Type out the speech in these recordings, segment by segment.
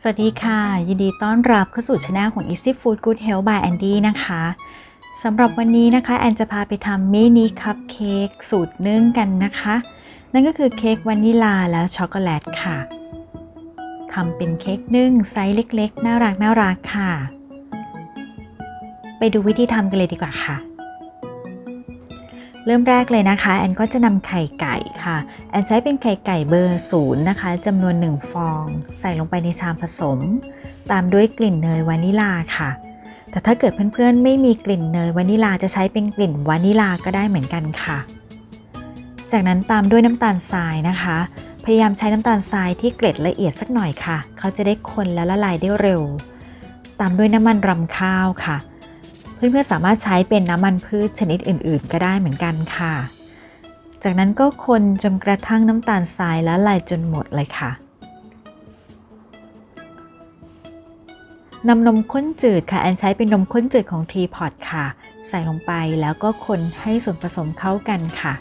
สวัสดีค่ะ ยินดีต้อนรับเข้าสู่ช anel ของ Easy Food Good Health by Andy นะคะสำหรับวันนี้นะคะแอนจะพาไปทำมินิคัพเค้กสูตรนึ่งกันนะคะ นั่นก็คือเค้กวานิลาและช็อกโกแลตค่ะทำเป็นเค้กนึ่งไซส์เล็กๆ น่ารักน่ารักค่ะ ไปดูวิธีทำกันเลยดีกว่าค่ะ เริ่มแรกเลยนะคะ แอนก็จะนำไข่ไก่ค่ะ แอนใช้เป็นไข่ไก่เบอร์ศูนย์นะคะจำนวน 1 ฟอง ใส่ลงไปในชามผสม ตามด้วยกลิ่นเนยวานิลาค่ะ แต่ถ้าเกิดเพื่อนๆ ไม่มีกลิ่นเนยวานิลาจะใช้เป็นกลิ่นวานิลาก็ได้เหมือนกันค่ะ จากนั้นตามด้วยน้ำตาลทรายนะคะ พยายามใช้น้ำตาลทรายที่เกล็ดละเอียดสักหน่อยค่ะ เขาจะได้คนและละลายได้เร็ว ตามด้วยน้ำมันรำข้าวค่ะ เพื่อนๆสามารถใช้เป็นน้ำมันพืชชนิดอื่นๆ ก็ได้เหมือนกันค่ะ จากนั้นก็คนจนกระทั่งน้ำตาลทรายละลายจนหมดเลยค่ะนำนมข้นจืดค่ะแอนใช้เป็นนมข้นจืดของทีพอตค่ะ ใส่ลงไปแล้วก็คนให้ส่วนผสมเข้ากันค่ะ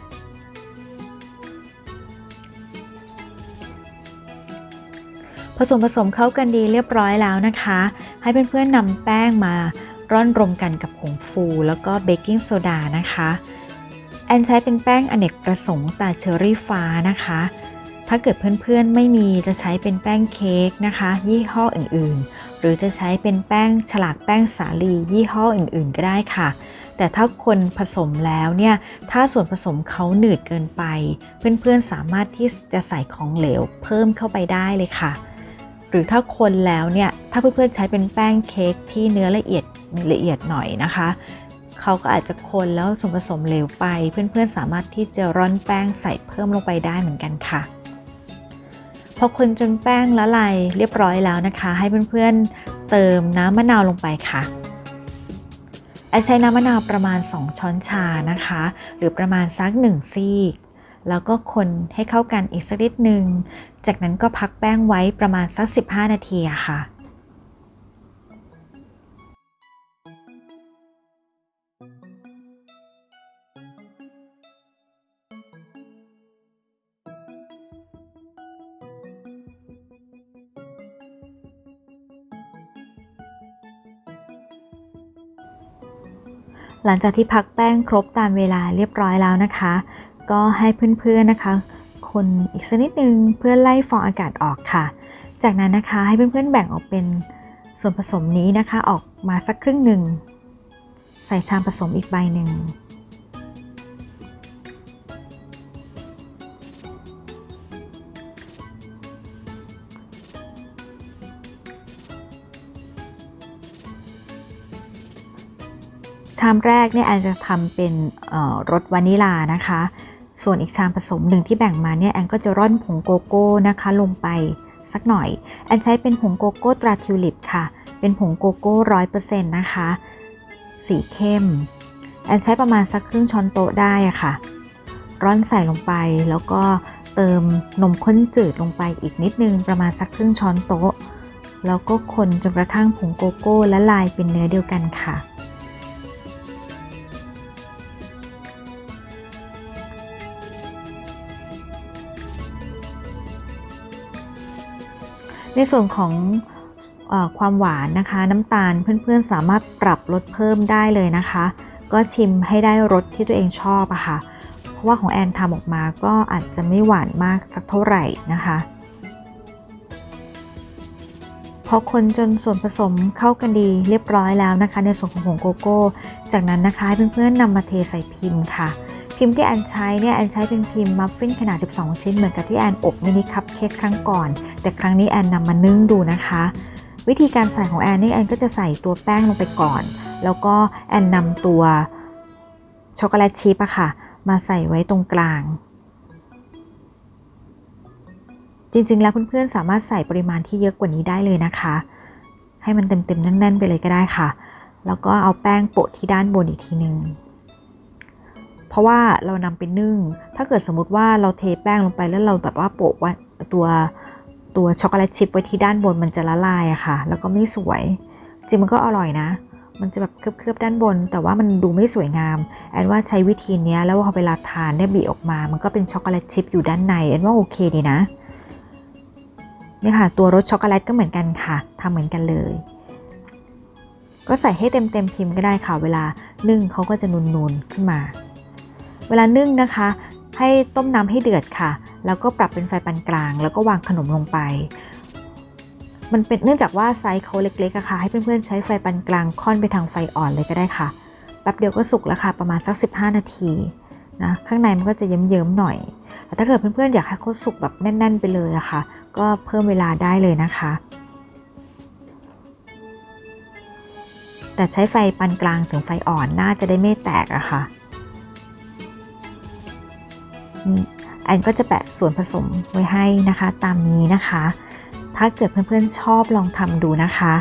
ผสมผสมเข้ากันดีเรียบร้อยแล้วนะคะ ให้เพื่อนๆนำแป้งมา ร่อนรวมกันกับผงฟูแล้วก็เบกกิ้งโซดานะคะ แอนใช้เป็นแป้งอเนกประสงค์ตาเชอรี่ฟ้านะคะ ถ้าเกิดเพื่อนๆไม่มีจะใช้เป็นแป้งเค้กนะคะ ยี่ห้ออื่นๆ หรือจะใช้เป็นแป้งฉลากแป้งสาลียี่ห้ออื่นๆ ก็ได้ค่ะ แต่ถ้าคนผสมแล้วเนี่ย ถ้าส่วนผสมเขาหนืดเกินไป เพื่อนๆสามารถที่จะใส่ของเหลวเพิ่มเข้าไปได้เลยค่ะ หรือถ้าคนแล้วเนี่ยถ้าเพื่อนๆใช้เป็นแป้งเค้กที่เนื้อละเอียดละเอียดหน่อยนะคะเขาก็อาจจะคนแล้วส่วนผสมเหลวไป เพื่อนๆสามารถที่จะร่อนแป้งใส่เพิ่มลงไปได้เหมือนกันค่ะพอคนจนแป้งละลายเรียบร้อยแล้วนะคะ ให้เพื่อนๆเติมน้ำมะนาวลงไปค่ะแอนใช้น้ำมะนาวประมาณ 2 ช้อนชานะคะ หรือประมาณสัก 1 ซีก แล้วก็คนให้เข้ากันอีกสักนิดหนึ่ง จากนั้นก็พักแป้งไว้ประมาณสัก 15 นาทีค่ะหลังจากที่พักแป้งครบตามเวลาเรียบร้อยแล้วนะคะ ก็ให้เพื่อนๆนะคะคนอีกสักนิดนึงเพื่อไล่ฟองอากาศออกค่ะ จากนั้นนะคะให้เพื่อนๆแบ่งออกเป็นส่วนผสมนี้นะคะออกมาสักครึ่งหนึ่งใส่ชามผสมอีกใบหนึ่งชามแรกเนี่ยแอนจะทำเป็นรสวานิลานะคะ ส่วนอีกชามผสมหนึ่งที่แบ่งมาเนี่ยแอนก็จะร่อนผงโกโก้นะคะลงไปสักหน่อย แอนใช้เป็นผงโกโก้ตราทิวลิปค่ะ เป็นผงโกโก้ร้อยเปอร์เซ็นต์นะคะ สีเข้ม แอนใช้ประมาณสักครึ่งช้อนโต๊ะได้ะค่ะ ร่อนใส่ลงไปแล้วก็เติมนมข้นจืดลงไปอีกนิดนึงประมาณสักครึ่งช้อนโต๊ะ แล้วก็คนจนกระทั่งผงโกโก้และลายเป็นเนื้อเดียวกันค่ะ ในส่วนของอความหวานนะคะ น้ำตาลเพื่อนๆสามารถปรับลดเพิ่มได้เลยนะคะ ก็ชิมให้ได้รสที่ตัวเองชอบอะคะ่ะ เพราะว่าของแอนทำออกมาก็อาจจะไม่หวานมากสักเท่าไหร่นะคะพอคนจนส่วนผสมเข้ากันดีเรียบร้อยแล้วนะคะ ในส่วนของผงโกโก้ จากนั้นนะคะให้เพื่อนๆนำมาเทใส่พิมพ์ค่ะ พิมพ์ที่แอนใช้เนี่ยแอนใช้เป็นพิมพ์มัฟฟินขนาด 12 ชิ้นเหมือนกับที่แอนอบมินิคัพเค้กครั้งก่อน แต่ครั้งนี้แอนนำมานึ่งดูนะคะ วิธีการใส่ของแอนนี่แอนก็จะใส่ตัวแป้งลงไปก่อน แล้วก็แอนนำตัวช็อกโกแลตชิพอะค่ะ มาใส่ไว้ตรงกลาง จริงๆแล้วเพื่อนๆสามารถใส่ปริมาณที่เยอะกว่านี้ได้เลยนะคะ ให้มันเต็มๆแน่นๆไปเลยก็ได้ค่ะ แล้วก็เอาแป้งโปะที่ด้านบนอีกทีนึง เพราะว่าเรานำไปนึ่ง ถ้าเกิดสมมติว่าเราเทแป้งลงไปแล้วเราแบบว่าโปะว่าตัวตัวช็อกโกแลตชิพไว้ที่ด้านบนมันจะละลายอะค่ะ แล้วก็ไม่สวย จริงมันก็อร่อยนะ มันจะแบบเคลือบๆด้านบน แต่ว่ามันดูไม่สวยงาม แอนว่าใช้วิธีนี้แล้วพอเวลาทานเนี่ยบีออกมา มันก็เป็นช็อกโกแลตชิพอยู่ด้านใน แอนว่าโอเคดีนะนี่ค่ะ ตัวรสช็อกโกแลตก็เหมือนกันค่ะทำเหมือนกันเลย ก็ใส่ให้เต็มเต็มพิมพ์ก็ได้ค่ะ เวลานึ่งเขาก็จะนูนๆขึ้นมา เวลานึ่งนะคะ ให้ต้มน้ำให้เดือดค่ะ แล้วก็ปรับเป็นไฟปานกลาง แล้วก็วางขนมลงไป มันเป็นเนื่องจากว่าไซส์เขาเล็กๆอะค่ะ ให้เพื่อนๆใช้ไฟปานกลางค่อนไปทางไฟอ่อนเลยก็ได้ค่ะ แป๊บเดียวก็สุกแล้วค่ะ ประมาณสัก 15 นาทีนะข้างในมันก็จะเยิ้มๆหน่อย แต่ถ้าเกิดเพื่อนๆอยากให้เขาสุกแบบแน่น ๆ ไปเลยอะค่ะ ก็เพิ่มเวลาได้เลยนะคะ แต่ใช้ไฟปานกลางถึงไฟอ่อนน่าจะได้ไม่แตกอะค่ะ นี่แอนก็จะแปะส่วนผสมไว้ให้นะคะ ตามนี้นะคะ ถ้าเกิดเพื่อนๆชอบลองทำดูนะคะ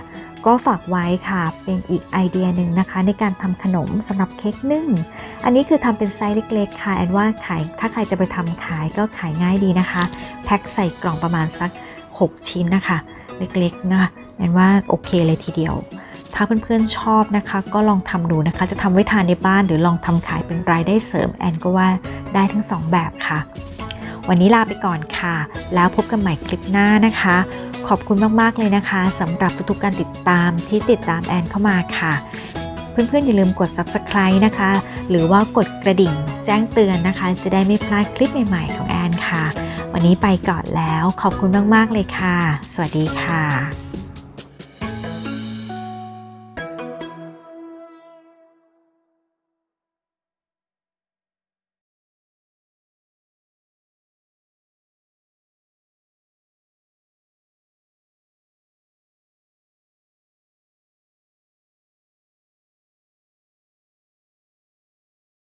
ก็ฝากไว้ค่ะเป็นอีกไอเดียหนึ่งนะคะ ในการทำขนมสำหรับเค้กนึ่ง อันนี้คือทำเป็นไซส์เล็กๆค่ะแอนว่าขายถ้าใครจะไปทำขายก็ขายง่ายดีนะคะ แพ็คใส่กล่องประมาณสัก 6 ชิ้นนะคะ เล็กๆนะคะแอนว่าโอเคเลยทีเดียว ถ้าเพื่อนๆชอบนะคะ ก็ลองทำดูนะคะ จะทำไว้ทานในบ้านหรือลองทำขายเป็นรายได้เสริมแอนก็ว่าได้ทั้งสองแบบค่ะ วันนี้ลาไปก่อนค่ะ แล้วพบกันใหม่คลิปหน้านะคะ ขอบคุณมากๆเลยนะคะสำหรับทุกๆการติดตามที่ติดตามแอนเข้ามาค่ะ เพื่อนๆอย่าลืมกด subscribe นะคะ หรือว่ากดกระดิ่งแจ้งเตือนนะคะ จะได้ไม่พลาดคลิปใหม่ๆของแอนค่ะ วันนี้ไปก่อนแล้วขอบคุณมากๆเลยค่ะ สวัสดีค่ะ